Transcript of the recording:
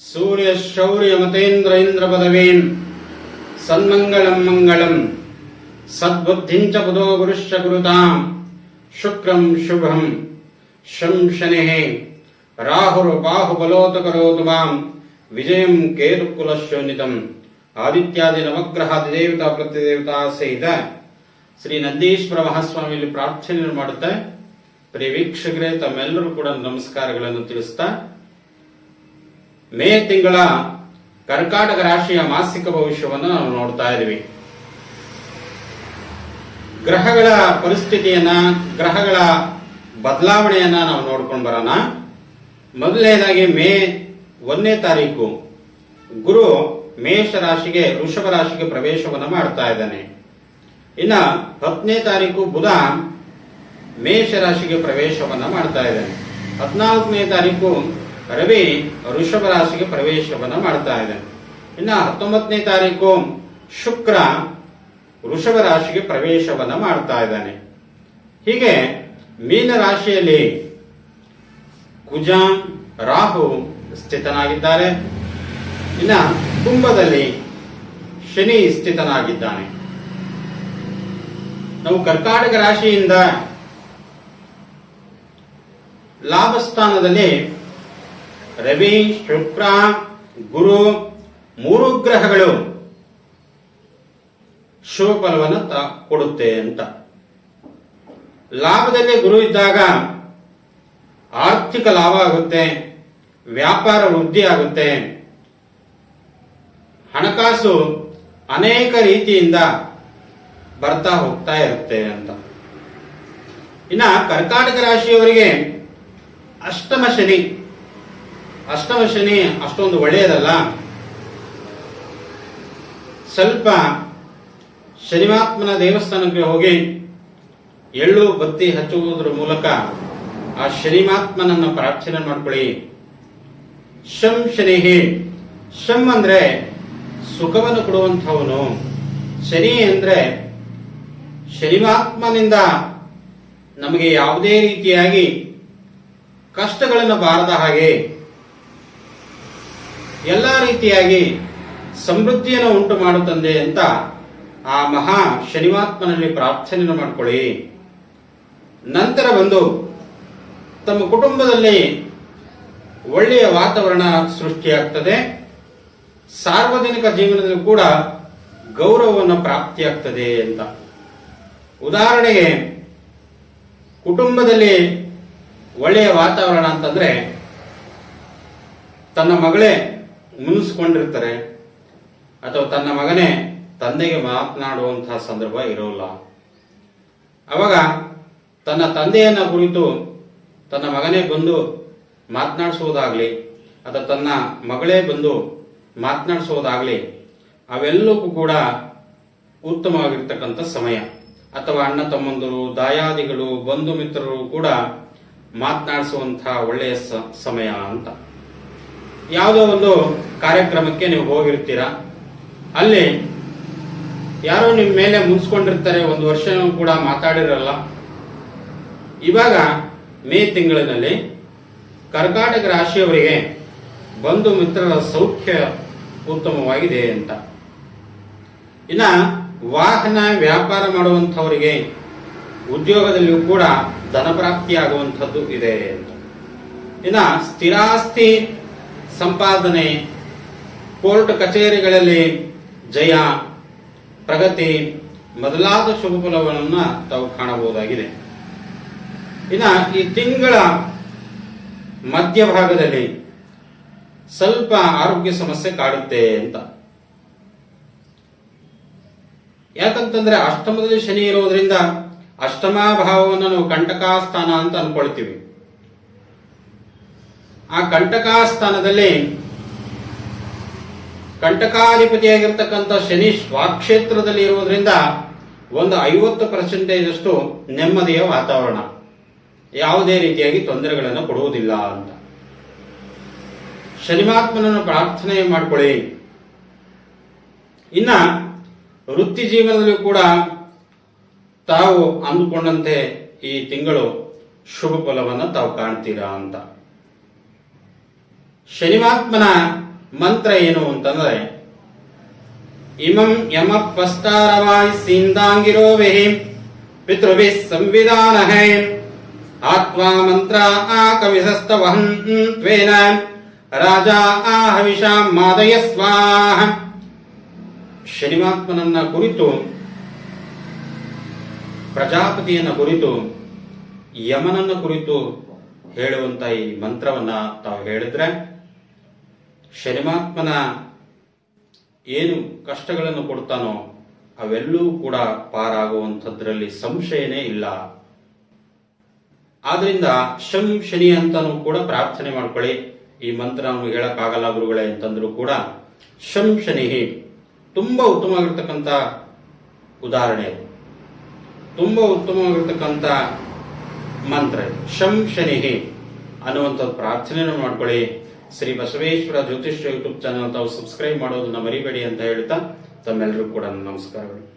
ಸೂರ್ಯ ಶೌರ್ಯ ಮತೇಂದ್ರ ಇಂದ್ರ ಪದವೀನ್ ಸನ್ಮಂಗಳಂ ಮಂಗಳಂ, ಸದ್ಬುದ್ಧಿಂಚ ಬುಧೋ ಗುರುಶ್ಚ ಗುರುತಾಂ ಶುಕ್ರಂ ಶುಭಂ, ಶಂ ಶನಿಃ, ರಾಹುರು ಬಾಹುಬಲೋತ ಕರೋತು ಮಾಂ, ವಿಜಯಂ ಕೇತು ಕುಲಶೋನಿತಂ ಆದಿತ್ಯಾದಿ ನವಗ್ರಹಾದಿ ದೇವತಾ ಪ್ರತಿದೇವತಾ ಸಹಿತ ಶ್ರೀ ನಂದೀಶ್ವರ ಮಹಾಸ್ವಾಮಿಯಲ್ಲಿ ಪ್ರಾರ್ಥನೆ ಮಾಡುತ್ತಾ, ಪ್ರಿಯ ವೀಕ್ಷಕರೇ, ತಮ್ಮೆಲ್ಲರೂ ಕೂಡ ನಮಸ್ಕಾರಗಳನ್ನು ತಿಳಿಸ್ತಾ ಮೇ ತಿಂಗಳ ಕರ್ಕಾಟಕ ರಾಶಿಯ ಮಾಸಿಕ ಭವಿಷ್ಯವನ್ನು ನಾವು ನೋಡ್ತಾ ಇದ್ದೀವಿ. ಗ್ರಹಗಳ ಪರಿಸ್ಥಿತಿಯನ್ನ, ಗ್ರಹಗಳ ಬದಲಾವಣೆಯನ್ನ ನಾವು ನೋಡ್ಕೊಂಡು ಬರೋಣ. ಮೊದಲನೇದಾಗಿ ಮೇ ಒಂದನೇ ತಾರೀಕು. ಗುರು ಮೇಷ ರಾಶಿಗೆ, ವೃಷಭ ರಾಶಿಗೆ ಪ್ರವೇಶವನ್ನು ಮಾಡ್ತಾ ಇದ್ದಾನೆ. ಇನ್ನ ಹತ್ತನೇ ತಾರೀಕು ಬುಧ ಮೇಷ ರಾಶಿಗೆ ಪ್ರವೇಶವನ್ನ ಮಾಡ್ತಾ ಇದ್ದಾನೆ. ಹದಿನಾಲ್ಕನೇ ತಾರೀಕು ರವಿ ವೃಷಭ ರಾಶಿಗೆ ಪ್ರವೇಶವನ್ನು ಮಾಡ್ತಾ ಇದೆ ಇನ್ನು ಹತ್ತೊಂಬತ್ತನೇ ತಾರೀಕು ಶುಕ್ರ ವೃಷಭ ರಾಶಿಗೆ ಪ್ರವೇಶವನ್ನ ಮಾಡ್ತಾ ಇದ್ದಾನೆ. ಹೀಗೆ ಮೀನ ರಾಶಿಯಲ್ಲಿ ಕುಜ, ರಾಹು ಸ್ಥಿತನಾಗಿದ್ದಾರೆ. ಇನ್ನ ಕುಂಭದಲ್ಲಿ ಶನಿ ಸ್ಥಿತನಾಗಿದ್ದಾನೆ. ನಾವು ಕರ್ಕಾಟಕ ರಾಶಿಯಿಂದ ಲಾಭಸ್ಥಾನದಲ್ಲಿ ರವಿ, ಶುಕ್ರ, ಗುರು, ಮೂರು ಗ್ರಹಗಳು ಶುಭ ಫಲವನ್ನು ಕೊಡುತ್ತೆ ಅಂತ. ಲಾಭದಲ್ಲಿ ಗುರು ಇದ್ದಾಗ ಆರ್ಥಿಕ ಲಾಭ ಆಗುತ್ತೆ, ವ್ಯಾಪಾರ ವೃದ್ಧಿ ಆಗುತ್ತೆ. ಹಣಕಾಸು ಅನೇಕ ರೀತಿಯಿಂದ ಬರ್ತಾ ಹೋಗ್ತಾ ಇರುತ್ತೆ ಅಂತ. ಇನ್ನ ಕರ್ಕಾಟಕ ರಾಶಿಯವರಿಗೆ ಅಷ್ಟಮ ಶನಿ. ಅಷ್ಟಮ ಶನಿ ಅಷ್ಟೊಂದು ಒಳ್ಳೆಯದಲ್ಲ. ಸ್ವಲ್ಪ ಶನಿಮಾತ್ಮನ ದೇವಸ್ಥಾನಕ್ಕೆ ಹೋಗಿ ಎಳ್ಳು, ಬತ್ತಿ ಹಚ್ಚುವುದರ ಮೂಲಕ ಆ ಶನಿಮಾತ್ಮನನ್ನು ಪ್ರಾರ್ಥನೆ ಮಾಡ್ಕೊಳ್ಳಿ. ಶಂ ಶನಿಹಿ. ಶಂ ಅಂದ್ರೆ ಸುಖವನ್ನು ಕೊಡುವಂಥವನು. ಶನಿ ಅಂದ್ರೆ ಶನಿಮಾತ್ಮನಿಂದ ನಮಗೆ ಯಾವುದೇ ರೀತಿಯಾಗಿ ಕಷ್ಟಗಳನ್ನು ಬಾರದ ಹಾಗೆ ಎಲ್ಲ ರೀತಿಯಾಗಿ ಸಮೃದ್ಧಿಯನ್ನು ಉಂಟು ಮಾಡುತ್ತಂದೆ ಅಂತ ಆ ಮಹಾ ಶನಿವಾತ್ಮನಲ್ಲಿ ಪ್ರಾರ್ಥನೆಯನ್ನು ಮಾಡಿಕೊಳ್ಳಿ. ನಂತರ ಬಂದು ತಮ್ಮ ಕುಟುಂಬದಲ್ಲಿ ಒಳ್ಳೆಯ ವಾತಾವರಣ ಸೃಷ್ಟಿಯಾಗ್ತದೆ. ಸಾರ್ವಜನಿಕ ಜೀವನದಲ್ಲಿ ಕೂಡ ಗೌರವವನ್ನು ಪ್ರಾಪ್ತಿಯಾಗ್ತದೆ ಅಂತ. ಉದಾಹರಣೆಗೆ ಕುಟುಂಬದಲ್ಲಿ ಒಳ್ಳೆಯ ವಾತಾವರಣ ಅಂತಂದ್ರೆ ತನ್ನ ಮಗಳೇ ಮುನಿಸ್ಕೊಂಡಿರ್ತಾರೆ. ಅಥವಾ ತನ್ನ ಮಗನೇ ತಂದೆಗೆ ಮಾತನಾಡುವಂತಹ ಸಂದರ್ಭ ಇರೋಲ್ಲ. ಅವಾಗ ತನ್ನ ತಂದೆಯನ್ನ ಕುರಿತು ತನ್ನ ಮಗನೇ ಬಂದು ಮಾತನಾಡಿಸುವುದಾಗ್ಲಿ ಅಥವಾ ತನ್ನ ಮಗಳೇ ಬಂದು ಮಾತನಾಡಿಸುವುದಾಗ್ಲಿ ಅವೆಲ್ಲಕ್ಕೂ ಕೂಡ ಉತ್ತಮವಾಗಿರ್ತಕ್ಕಂಥ ಸಮಯ. ಅಥವಾ ಅಣ್ಣ ತಮ್ಮಂದರು, ದಾಯಾದಿಗಳು, ಬಂಧು ಮಿತ್ರರು ಕೂಡ ಮಾತನಾಡಿಸುವಂತಹ ಒಳ್ಳೆಯ ಸಮಯ ಅಂತ. ಯಾವುದೋ ಒಂದು ಕಾರ್ಯಕ್ರಮಕ್ಕೆ ನೀವು ಹೋಗಿರ್ತೀರಾ? ಅಲ್ಲಿ ಯಾರೋ ನಿಮ್ಮ ಮೇಲೆ ಮುನ್ಸ್ಕೊಂಡಿರ್ತಾರೆ ಒಂದು ವರ್ಷ ಕೂಡ ಮಾತಾಡಿರಲ್ಲ. ಇವಾಗ ಮೇ ತಿಂಗಳಿನಲ್ಲಿ ಕರ್ಕಾಟಕ ರಾಶಿಯವರಿಗೆ ಬಂಧು ಮಿತ್ರರ ಸೌಖ್ಯ ಉತ್ತಮವಾಗಿದೆ ಅಂತ. ಇನ್ನ ವಾಹನ ವ್ಯಾಪಾರ ಮಾಡುವಂಥವರಿಗೆ ಉದ್ಯೋಗದಲ್ಲಿಯೂ ಕೂಡ ಧನಪ್ರಾಪ್ತಿಯಾಗುವಂಥದ್ದು ಇದೆ ಅಂತ. ಇನ್ನ ಸ್ಥಿರಾಸ್ತಿ ಸಂಪಾದನೆ, ಕೋರ್ಟ್ ಕಚೇರಿಗಳಲ್ಲಿ ಜಯ, ಪ್ರಗತಿ ಮೊದಲಾದ ಶುಭ ಫಲವನ್ನು ತಾವು ಕಾಣಬಹುದಾಗಿದೆ. ಇನ್ನು ಈ ತಿಂಗಳ ಮಧ್ಯಭಾಗದಲ್ಲಿ ಸ್ವಲ್ಪ ಆರೋಗ್ಯ ಸಮಸ್ಯೆ ಕಾಡುತ್ತೆ ಅಂತ. ಯಾಕಂತಂದ್ರೆ ಅಷ್ಟಮದಲ್ಲಿ ಶನಿ ಇರೋದ್ರಿಂದ ಅಷ್ಟಮ ಭಾವವನ್ನು ನಾವು ಕಂಟಕಾಸ್ಥಾನ ಅಂತ ಅನ್ಕೊಳ್ತೀವಿ. ಆ ಕಂಟಕಾಸ್ಥಾನದಲ್ಲಿ ಕಂಟಕಾಧಿಪತಿಯಾಗಿರ್ತಕ್ಕಂಥ ಶನಿ ಸ್ವಾಕ್ಷೇತ್ರದಲ್ಲಿ ಇರುವುದರಿಂದ ಒಂದು ಐವತ್ತು ಪರ್ಸೆಂಟೇಜ್ ಅಷ್ಟು ನೆಮ್ಮದಿಯ ವಾತಾವರಣ. ಯಾವುದೇ ರೀತಿಯಾಗಿ ತೊಂದರೆಗಳನ್ನು ಕೊಡುವುದಿಲ್ಲ ಅಂತ. ಶನಿಮಾತ್ಮನನ್ನು ಪ್ರಾರ್ಥನೆ ಮಾಡಿಕೊಳ್ಳಿ. ಇನ್ನ ವೃತ್ತಿ ಜೀವನದಲ್ಲೂ ಕೂಡ ತಾವು ಅಂದುಕೊಂಡಂತೆ ಈ ತಿಂಗಳು ಶುಭ ಫಲವನ್ನು ತಾವು ಕಾಣ್ತೀರಾ ಅಂತ. ಶನಿಮಾತ್ಮನ ಮಂತ್ರ ಏನು ಅಂತಂದ್ರೆ, ಇಮಂ ಯಮ ಪಸ್ತಾರವಾಯ್ ಸೀಂದಾಂಗಿರೋ ವಿಹಿ ಪಿತೃಭಿ ಸಂವಿಧಾನ ಹೇ ಆತ್ವಾ ಮಂತ್ರ ಆ ಕವಿಸಸ್ತವಹಂ ತ್ವೇನ, ರಾಜ ಆ ಹವಿಷಾ ಮಾದಯ ಸ್ವಾಹ. ಶನಿಮಾತ್ಮನನ್ನ ಕುರಿತು, ಪ್ರಜಾಪತಿಯನ್ನ ಕುರಿತು, ಯಮನನ್ನ ಕುರಿತು ಹೇಳುವಂತ ಈ ಮಂತ್ರವನ್ನ ತಾವು ಹೇಳಿದ್ರೆ ಶನಿಮಾತ್ಮನ ಏನು ಕಷ್ಟಗಳನ್ನು ಕೊಡ್ತಾನೋ ಅವೆಲ್ಲವೂ ಕೂಡ ಪಾರಾಗುವಂಥದ್ರಲ್ಲಿ ಸಂಶಯನೇ ಇಲ್ಲ. ಆದ್ರಿಂದ ಶಂ ಶನಿ ಅಂತಾನೂ ಕೂಡ ಪ್ರಾರ್ಥನೆ ಮಾಡ್ಕೊಳ್ಳಿ. ಈ ಮಂತ್ರ ನಮ್ಗೆ ಹೇಳಕ್ಕಾಗಲ್ಲ ಗುರುಗಳೇ ಅಂತಂದ್ರು ಕೂಡ ಶಂ ಶನಿ ತುಂಬಾ ಉತ್ತಮವಾಗಿರ್ತಕ್ಕಂಥ ಉದಾಹರಣೆ ಅದು. ತುಂಬಾ ಉತ್ತಮವಾಗಿರ್ತಕ್ಕಂಥ ಮಂತ್ರ ಶಂ ಶನಿ ಅನ್ನುವಂಥದ್ದು ಪ್ರಾರ್ಥನೆಯನ್ನು ಮಾಡ್ಕೊಳ್ಳಿ. ಶ್ರೀ ಬಸವೇಶ್ವರ ಜ್ಯೋತಿಷ್ಯ ಯೂಟ್ಯೂಬ್ ಚಾನಲ್ ತಾವು ಸಬ್ಸ್ಕ್ರೈಬ್ ಮಾಡೋದನ್ನ ಮರಿಬೇಡಿ ಅಂತ ಹೇಳ್ತಾ ತಮ್ಮೆಲ್ಲರಿಗೂ ಕೂಡ ನಮಸ್ಕಾರಗಳು.